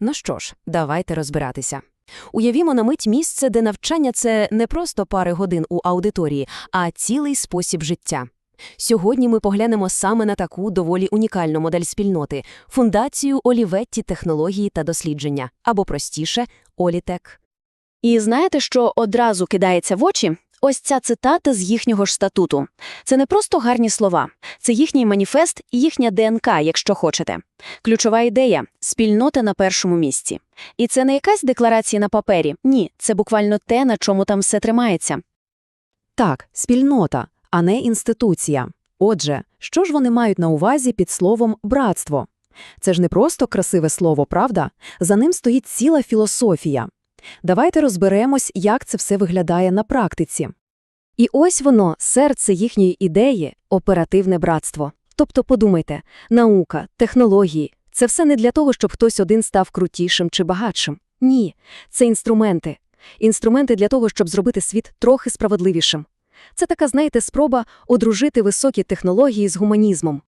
Ну що ж, давайте розбиратися. Уявімо на мить місце, де навчання – це не просто пари годин у аудиторії, а цілий спосіб життя. Сьогодні ми поглянемо саме на таку доволі унікальну модель спільноти – фундацію Оліветті технології та дослідження, або простіше – Олітек. І знаєте, що одразу кидається в очі? Ось ця цитата з їхнього ж статуту. Це не просто гарні слова, це їхній маніфест і їхня ДНК, якщо хочете. Ключова ідея – спільнота на першому місці. І це не якась декларація на папері, ні, це буквально те, на чому там все тримається. Так, спільнота, а не інституція. Отже, що ж вони мають на увазі під словом «братство»? Це ж не просто красиве слово, правда? За ним стоїть ціла філософія. Давайте розберемось, як це все виглядає на практиці. І ось воно, серце їхньої ідеї – оперативне братство. Тобто подумайте, наука, технології – це все не для того, щоб хтось один став крутішим чи багатшим. Ні, це інструменти. Інструменти для того, щоб зробити світ трохи справедливішим. Це така, знаєте, спроба одружити високі технології з гуманізмом.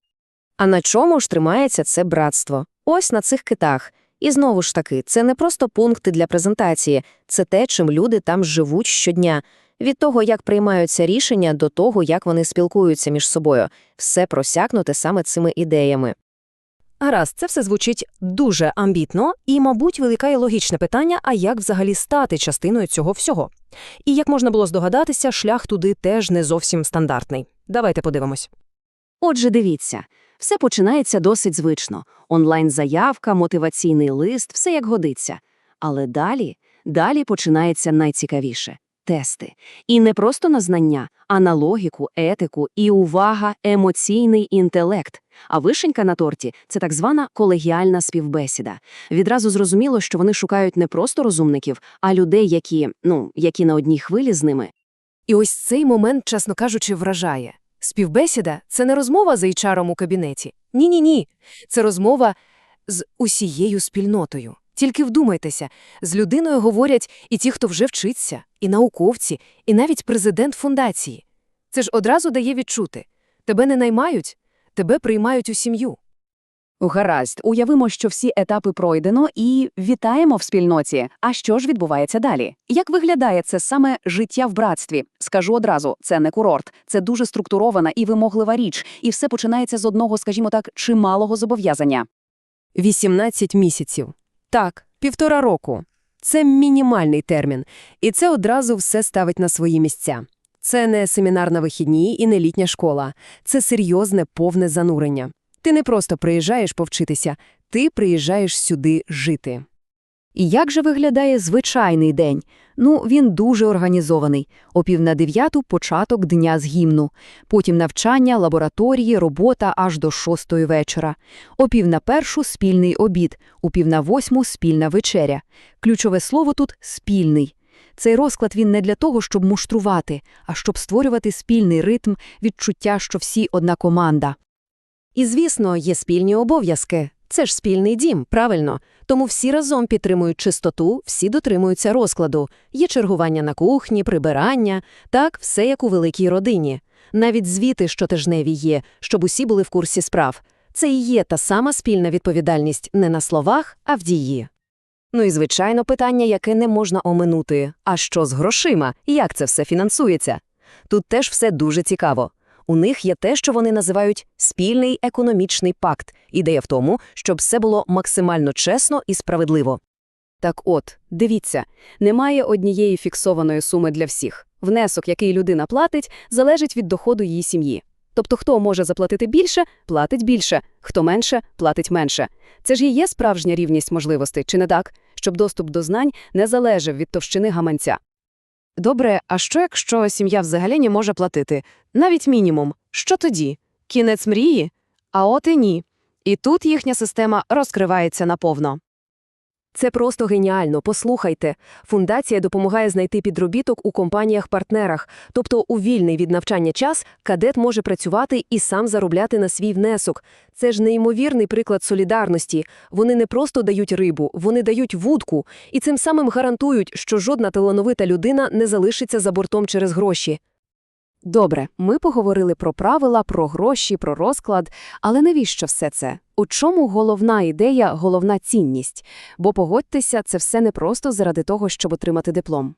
А на чому ж тримається це братство? Ось на цих китах. І знову ж таки, це не просто пункти для презентації, це те, чим люди там живуть щодня. Від того, як приймаються рішення, до того, як вони спілкуються між собою. Все просякнуте саме цими ідеями. Гаразд, це все звучить дуже амбітно, і, мабуть, виникає логічне питання, а як взагалі стати частиною цього всього? І, як можна було здогадатися, шлях туди теж не зовсім стандартний. Давайте подивимось. Отже, дивіться, все починається досить звично. Онлайн-заявка, мотиваційний лист, все як годиться. Але далі, далі починається найцікавіше – тести. І не просто на знання, а на логіку, етику і, увага, емоційний інтелект. А вишенька на торті – це так звана колегіальна співбесіда. Відразу зрозуміло, що вони шукають не просто розумників, а людей, які, ну, які на одній хвилі з ними. І ось цей момент, чесно кажучи, вражає. Співбесіда – це не розмова з HR у кабінеті. Ні-ні-ні. Це розмова з усією спільнотою. Тільки вдумайтеся, з людиною говорять і ті, хто вже вчиться, і науковці, і навіть президент фундації. Це ж одразу дає відчути. Тебе не наймають, тебе приймають у сім'ю. Гаразд, уявимо, що всі етапи пройдено і вітаємо в спільноті. А що ж відбувається далі? Як виглядає це саме життя в братстві? Скажу одразу, це не курорт, це дуже структурована і вимоглива річ, і все починається з одного, скажімо так, чималого зобов'язання. 18 місяців. Так, півтора року. Це мінімальний термін, і це одразу все ставить на свої місця. Це не семінар на вихідні і не літня школа. Це серйозне повне занурення. Ти не просто приїжджаєш повчитися, ти приїжджаєш сюди жити. І як же виглядає звичайний день? Ну, він дуже організований. О пів на дев'яту – початок дня з гімну. Потім навчання, лабораторії, робота аж до шостої вечора. О пів на першу – спільний обід. У пів на восьму – спільна вечеря. Ключове слово тут – спільний. Цей розклад він не для того, щоб муштрувати, а щоб створювати спільний ритм, відчуття, що всі одна команда. І, звісно, є спільні обов'язки. Це ж спільний дім, правильно. Тому всі разом підтримують чистоту, всі дотримуються розкладу. Є чергування на кухні, прибирання. Так, все як у великій родині. Навіть звіти щотижневі є, щоб усі були в курсі справ. Це і є та сама спільна відповідальність не на словах, а в дії. Ну і, звичайно, питання, яке не можна оминути. А що з грошима? Як це все фінансується? Тут теж все дуже цікаво. У них є те, що вони називають спільний економічний пакт. Ідея в тому, щоб все було максимально чесно і справедливо. Так от, дивіться, немає однієї фіксованої суми для всіх. Внесок, який людина платить, залежить від доходу її сім'ї. Тобто, хто може заплатити більше, платить більше, хто менше, платить менше. Це ж і є справжня рівність можливостей, чи не так? Щоб доступ до знань не залежав від товщини гаманця. Добре, а що якщо сім'я взагалі не може платити? Навіть мінімум. Що тоді? Кінець мрії? А от і ні. І тут їхня система розкривається наповно. Це просто геніально, послухайте. Фундація допомагає знайти підробіток у компаніях-партнерах, тобто у вільний від навчання час кадет може працювати і сам заробляти на свій внесок. Це ж неймовірний приклад солідарності. Вони не просто дають рибу, вони дають вудку, і цим самим гарантують, що жодна талановита людина не залишиться за бортом через гроші. Добре, ми поговорили про правила, про гроші, про розклад, але навіщо все це? У чому головна ідея, головна цінність? Бо погодьтеся, це все не просто заради того, щоб отримати диплом.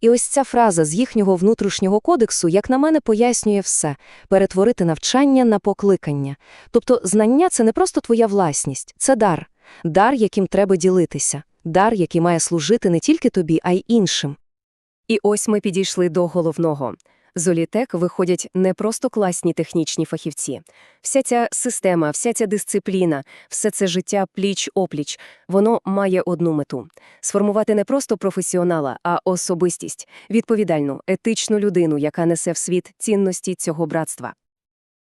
І ось ця фраза з їхнього внутрішнього кодексу, як на мене, пояснює все – перетворити навчання на покликання. Тобто знання – це не просто твоя власність, це дар. Дар, яким треба ділитися. Дар, який має служити не тільки тобі, а й іншим. І ось ми підійшли до головного. З Олітек виходять не просто класні технічні фахівці. Вся ця система, вся ця дисципліна, все це життя пліч-опліч, воно має одну мету – сформувати не просто професіонала, а особистість, відповідальну, етичну людину, яка несе в світ цінності цього братства.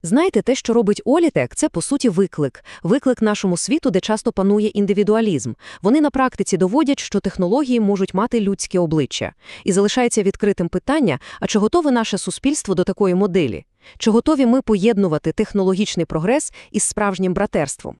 Знаєте, те, що робить Олітек, це, по суті, виклик. Виклик нашому світу, де часто панує індивідуалізм. Вони на практиці доводять, що технології можуть мати людське обличчя. І залишається відкритим питання, а чи готове наше суспільство до такої моделі? Чи готові ми поєднувати технологічний прогрес із справжнім братерством?